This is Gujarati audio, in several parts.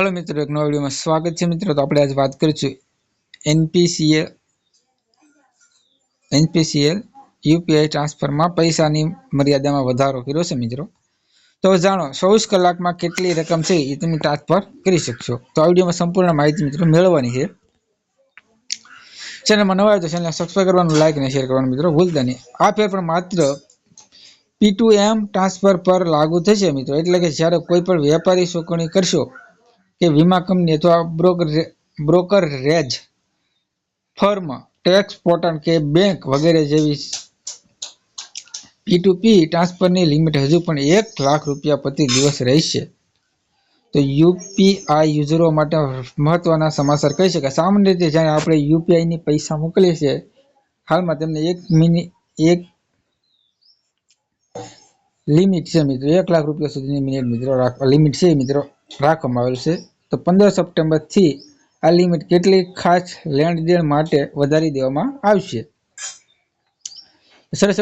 હાલો મિત્રો, એક નવા વિડીયોમાં સ્વાગત છે મિત્રો. તો આપણે આજે વાત કરીશું એનપીસીએલ એનપીસીએલ યુપીઆઈ ટ્રાન્સફરમાં પૈસાની મર્યાદામાં વધારો કર્યો છે મિત્રો. તો જાણો, ચોવીસ કલાકમાં કેટલી રકમ છે એ તમે ટ્રાન્સફર કરી શકશો. તો આ વિડીયોમાં સંપૂર્ણ માહિતી મિત્રો મેળવવાની છે. ચેનલમાં નવા હોય તો ચેનલને સબસ્ક્રાઈબ કરવાનું લાઈક અને શેર કરવાનું મિત્રો ભૂલતા નહીં. આ ફેરફાર માત્ર પી ટુ એમ ટ્રાન્સફર પર લાગુ થશે મિત્રો. એટલે કે જ્યારે કોઈ પણ વેપારી ચૂકવણી કરશો કે વીમા કંપની અથવા broker brokerage firm, tax portal કે બેંક વગેરે જેવી પી ટુ પી ટ્રાન્સફરની લિમિટ હજુ પણ એક લાખ રૂપિયા પ્રતિ દિવસ રહેશે. તો યુપીઆઈ યુઝરો માટે મહત્વના સમાચાર કહી શકાય? સામાન્ય રીતે જ્યારે આપણે યુપીઆઈની પૈસા મોકલીએ છીએ, હાલમાં તેમને એક મિનિટ એક લિમિટ છે મિત્રો, એક લાખ રૂપિયા સુધીની મિનિટ મિત્રો રાખ, લિમિટ છે મિત્રો, રાખવામાં આવેલ છે. તો પંદર સપ્ટેમ્બરથી આ લિમિટ કેટલી ખાસ લેણદેણ માટે વધારી દેવામાં આવશે? સરસ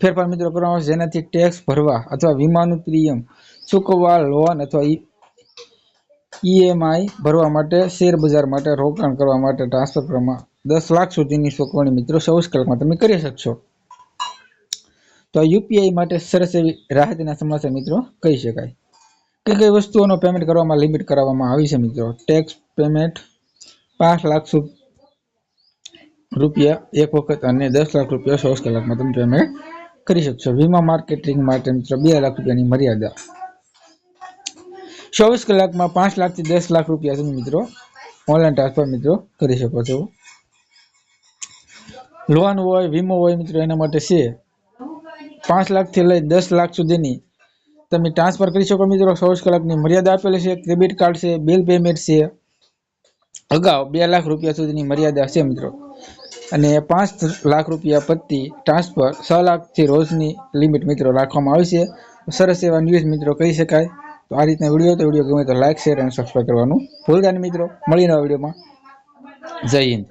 ફેરફાર મિત્રો કરવામાં આવશે. જેનાથી ટેક્સ ભરવા અથવા વીમાનું પ્રીમિયમ ચૂકવવા લોન અથવા ઈએમઆઈ ભરવા માટે, શેર બજાર માટે, રોકાણ કરવા માટે ટ્રાન્સફર કરવામાં દસ લાખ સુધીની ચૂકવણી મિત્રો ચોવીસ તમે કરી શકશો. તો યુપીઆઈ માટે સરસ એવી રાહતના સમાચાર મિત્રો કહી શકાય. કઈ કઈ વસ્તુઓનો પેમેન્ટ કરવામાં લિમિટ કરાવવામાં આવી છે મિત્રો? ટેક્સ પેમેન્ટ પાંચ લાખ રૂપિયા એક વખત અને દસ લાખ રૂપિયા ચોવીસ કલાકમાં તમે પેમેન્ટ કરી શકશો. વીમા માર્કેટિંગ માટે મિત્રો બે લાખ રૂપિયાની મર્યાદા. ચોવીસ કલાકમાં પાંચ લાખથી દસ લાખ રૂપિયા તમે મિત્રો ઓનલાઈન ટ્રાન્સફર મિત્રો કરી શકો છો. લોન હોય, વીમો હોય મિત્રો એના માટે છે. પાંચ લાખથી લઈ દસ લાખ સુધીની તમે ટ્રાન્સફર કરી શકો મિત્રો, ચોવીસ કલાકની મર્યાદા આપેલી છે ક્રેડિટ કાર્ડ છે બિલ પેમેન્ટ છે. અગાઉ બે લાખ રૂપિયા સુધીની મર્યાદા છે મિત્રો. અને પાંચ લાખ રૂપિયા પ્રતિ ટ્રાન્સફર છ લાખથી રોજની લિમિટ મિત્રો રાખવામાં આવી છે. સરસ એવા ન્યૂઝ મિત્રો કહી શકાય. તો આ રીતના વીડિયો તો વીડિયો ગમે તો લાઈક શેર અને સબસ્ક્રાઈબ કરવાનું ભૂલતા નહીં મિત્રો. મળીને વિડીયોમાં જય હિન્દ.